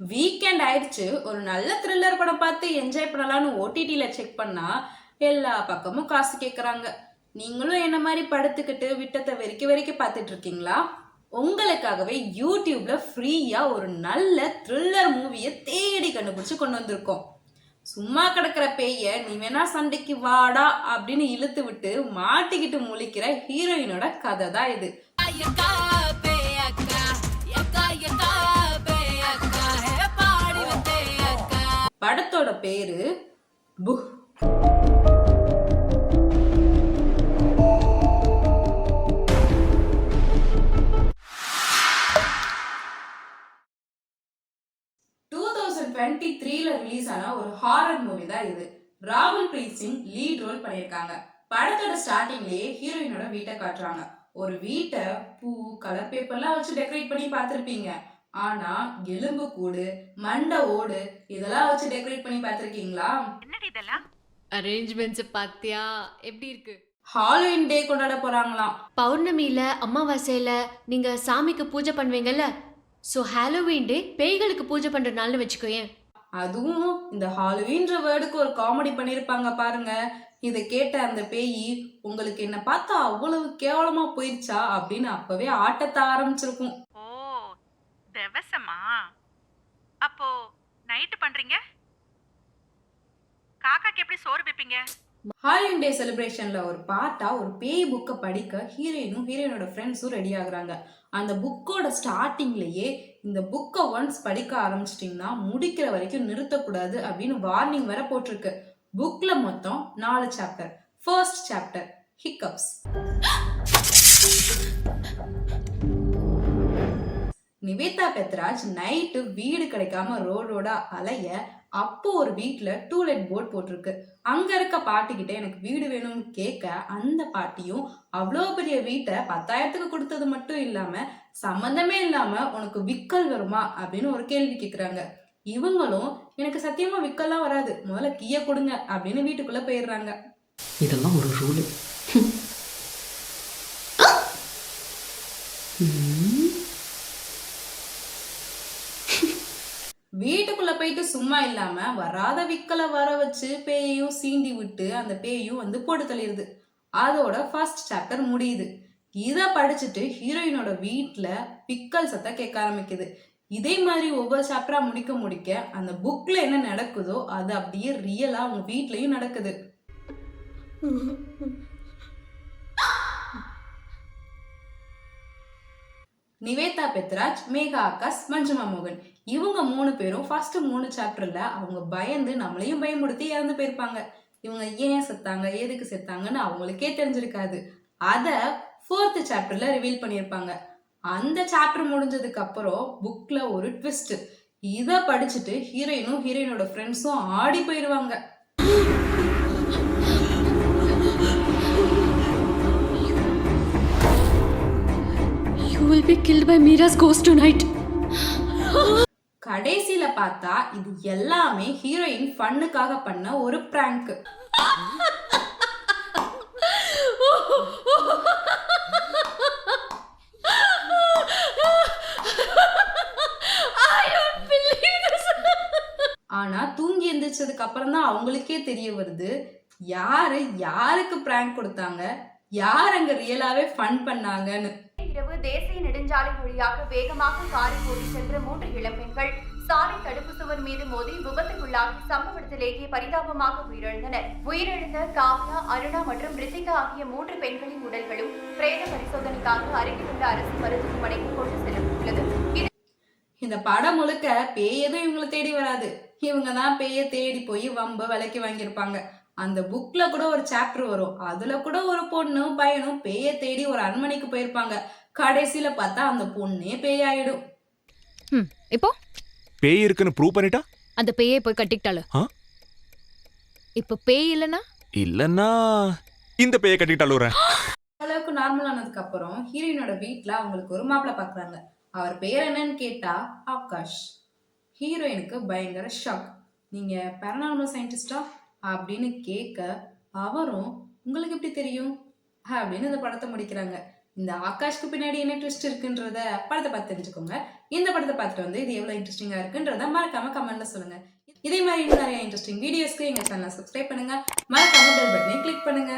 Weekend ஆயிடுச்சு. ஒரு நல்ல த்ரில்லர் படம் பார்த்து என்ஜாய் பண்ணலான்னு ஓடிடியில் செக் பண்ணா எல்லா பக்கமும் காசு கேட்குறாங்க நீங்களும் என்ன மாதிரி படுத்துக்கிட்டு விட்டத்தை வெறிக்க வெறிக்க பார்த்துட்டு இருக்கீங்களா? உங்களுக்காகவே யூடியூப்ல ஃப்ரீயா ஒரு நல்ல த்ரில்லர் மூவியை தேடி கண்டுபிடிச்சு கொண்டு வந்திருக்கோம். சும்மா கிடக்கிற பேய நீ வேணா சண்டைக்கு வாடா அப்படின்னு இழுத்து விட்டு மாட்டிக்கிட்டு முழிக்கிற ஹீரோயினோட கதை தான் இது. பேரு புஹ் டூ தௌசண்ட் டுவெண்ட்டி த்ரீல ரிலீஸ் ஆன ஒரு ஹாரர் மூவி தான் இது. ராகுல் பிரீத் சிங் லீட் ரோல் பண்ணியிருக்காங்க. படத்தோட ஸ்டார்டிங்லயே ஹீரோயினோட வீட்டை காட்டுறாங்க. ஒரு வீட்டை பூ கலர் பேப்பர்லாம் வச்சு டெக்கரேட் பண்ணி பார்த்துருப்பீங்க. ஆனா எலும்பு கூடு மண்டை ஓடு இதெல்லாம் வச்சு டெக்கரேட் பண்ணி பார்த்துருக்கீங்களா? அரேஞ்ச்மெண்ட்ஸ் பாத்தியா? எப்படி இருக்கு? ஹாலோவின் டே கொண்டாட போறாங்களாம். பௌர்ணமியில அமாவாசையில நீங்க சாமிக்கு பூஜை பண்ணுவீங்கல்ல? ஸோ ஹாலோவீன் டே பேய்களுக்கு பூஜை பண்ற நாள்னு வச்சுக்கோயேன். அதுவும் இந்த ஹாலோவின்ற வேர்டுக்கு ஒரு காமெடி பண்ணியிருப்பாங்க பாருங்க. இதை கேட்ட அந்த பேய் உங்களுக்கு என்ன பார்த்தா அவ்வளவு கேவலமா போயிருச்சா? அப்படின்னு அப்பவே ஆட்டத்தை ஆரம்பிச்சிருக்கும். திவசமா? அப்போ நைட்டு பண்றீங்க? காக்காக்கு எப்படி சோறு வைப்பீங்க? ஹாலின் டே செலிப்ரேஷன்ல ஒரு பார்ட்டா ஒரு பேய் புக்கை படிக்க ஹீரோயினும் ஹீரோயினோட ஃப்ரெண்ட்ஸும் ரெடி ஆகுறாங்க. அந்த புக்கோட ஸ்டார்டிங்லயே இந்த புக்கை ஒன்ஸ் படிக்க ஆரம்பிச்சிட்டிங்கன்னா முடிக்கிற வரைக்கும் நிறுத்தக்கூடாது அப்படின்னு வார்னிங் வேற போட்டிருக்கு. புக்ல மொத்தம் நாலு chapter first chapter hiccups Nivetha Pethuraj night வீடு கிடைக்காம ரோடோட அலைய அப்போ ஒரு வீட்ல டூலெட் போர்ட் போட்டிருக்கு. அங்க இருக்க பாட்டிக்கிட்ட எனக்கு வீடு வேணும்னு கேட்க அந்த பாட்டியும் அவ்வளோ பெரிய வீட்டை பத்தாயிரத்துக்கு கொடுத்தது மட்டும் இல்லாம சம்மந்தமே இல்லாம உனக்கு விக்கல் வருமா அப்படின்னு ஒரு கேள்வி கேக்குறாங்க. இவங்களும் எனக்கு சத்தியமா விக்கல்லாம் வராது. முதல்ல கீய கொடுங்க அப்படின்னு வீட்டுக்குள்ள போயிடுறாங்க. இதெல்லாம் ஒரு ரூலு. வீட்டுக்குள்ள போயிட்டு சும்மா இல்லாம வராத விக்கலை வர வச்சு பேயையும் சீண்டி விட்டு அந்த பேயும் வந்து போட்டு தள்ளிடுது அதோட ஃபர்ஸ்ட் சாப்டர் முடியுது. இதை படிச்சுட்டு ஹீரோயினோட வீட்டில் பிக்கல் சத்தம் கேட்க ஆரம்பிக்குது. இதே மாதிரி ஒவ்வொரு சாப்டரா முடிக்க முடிக்க அந்த புக்ல என்ன நடக்குதோ அது அப்படியே ரியலா அவங்க வீட்லயும் நடக்குது. நிவேதா பெத்ராஜ் மேகா ஆகாஷ் மஞ்சுமா மோகன். இவங்க மூணு பேரும் ஃபர்ஸ்ட் மூணு சாப்டர்ல அவங்க பயந்து நம்மளையும் பயமுடுத்தி இறந்து போயிருப்பாங்க. இவங்க ஏன் செத்தாங்க எதுக்கு செத்தாங்கன்னு அவங்களுக்கே தெரிஞ்சிருக்காது. அதை ஃபோர்த்து சாப்டர்ல ரிவீல் பண்ணியிருப்பாங்க. அந்த சாப்டர் முடிஞ்சதுக்கு அப்புறம் புக்ல ஒரு ட்விஸ்ட் இதை படிச்சுட்டு ஹீரோயினும் ஹீரோயினோட ஃப்ரெண்ட்ஸும் ஆடி போயிடுவாங்க you will be killed by Mira's ghost tonight. Night கடைசியில பார்த்தா இது எல்லாமே ஹீரோயின் ஃபன்னுக்காக பண்ண ஒரு பிராங்க் ஆனா தூங்கி எந்திரிச்சதுக்கு அப்புறம் தான் அவங்களுக்கே தெரிய வருது யாரு யாருக்கு பிராங்க் கொடுத்தாங்க யார் அங்க ரியலாவே ஃபன் பண்ணாங்கன்னு. இரவு தேசிய நெடுஞ்சாலை வழியாக வேகமாக காரில் ஓடி சென்ற மூன்று இளம்பெண்கள். சாலை தடுப்பு சுவர் மீது மோதி விபத்துக்குள்ளாகி சம்பவ இடத்திலேயே பரிதாபமாக உயிரிழந்தனர். உயிரிழந்த காவ்யா அருணா மற்றும் ரித்திகா ஆகிய மூன்று பெண்களின் உடல்களும் பிரேத பரிசோதனைக்காக அருகில் உள்ள அரசு மருத்துவமனைக்கு கொண்டு செல்லப்பட்டுள்ளது. இந்த படம் முழுக்க பேய் எதுவும் இவங்களை தேடி வராது. இவங்க தான் பேய தேடி போய் வம்ப விலைக்கு வாங்கியிருப்பாங்க. அந்த புக்ல கூட ஒரு சாப்டர் வரும். அதுல கூட ஒரு பொண்ணும் பையனும் பேய தேடி ஒரு அரண்மனைக்கு போயிருப்பாங்க. கடைசியில பார்த்தா அந்த பொண்ணே பேயாயிடும். இப்போ? பேய் இருக்குன்னு ப்ரூவ் பண்ணிட்டா? அந்த பேயை போய் கட்டிக்கிட்டாளு. ஆ? இப்ப பேய் இல்லனா இல்லன்னா இந்த பேயை கட்டிட்டு அழுவுறேன் அளவுக்கு நார்மல் ஆனதுக்கு அப்புறம் ஹீரோயினோட வீட்ல அவங்களுக்கு ஒரு மாப்பிள்ளை பாக்குறாங்க. அவர் பேர் என்னன்னு கேட்டா ஆகாஷ். ஹீரோயினுக்கு பயங்கர ஷாக் நீங்க பேரனார்மல் சயின்டிஸ்டா அப்படின்னு கேட்க அவரும் உங்களுக்கு எப்படி தெரியும்? அப்படின்னு இந்த படத்தை முடிக்கிறாங்க. இந்த ஆகாஷ்க்கு பின்னாடி என்ன ட்விஸ்ட் இருக்குன்றத படத்தை பார்த்து தெரிஞ்சுக்கோங்க. இந்த படத்தை பார்த்துட்டு வந்து இது எவ்வளோ இன்ட்ரெஸ்டிங்காக இருக்குன்றத மறக்காம கமெண்ட்ல சொல்லுங்க. இதே மாதிரி இன்னும் நிறைய இன்ட்ரெஸ்டிங் வீடியோஸ்க்கு எங்க சேனலை சப்ஸ்கிரைப் பண்ணுங்க. மறக்காம பெல் பட்டனையும் கிளிக் பண்ணுங்க.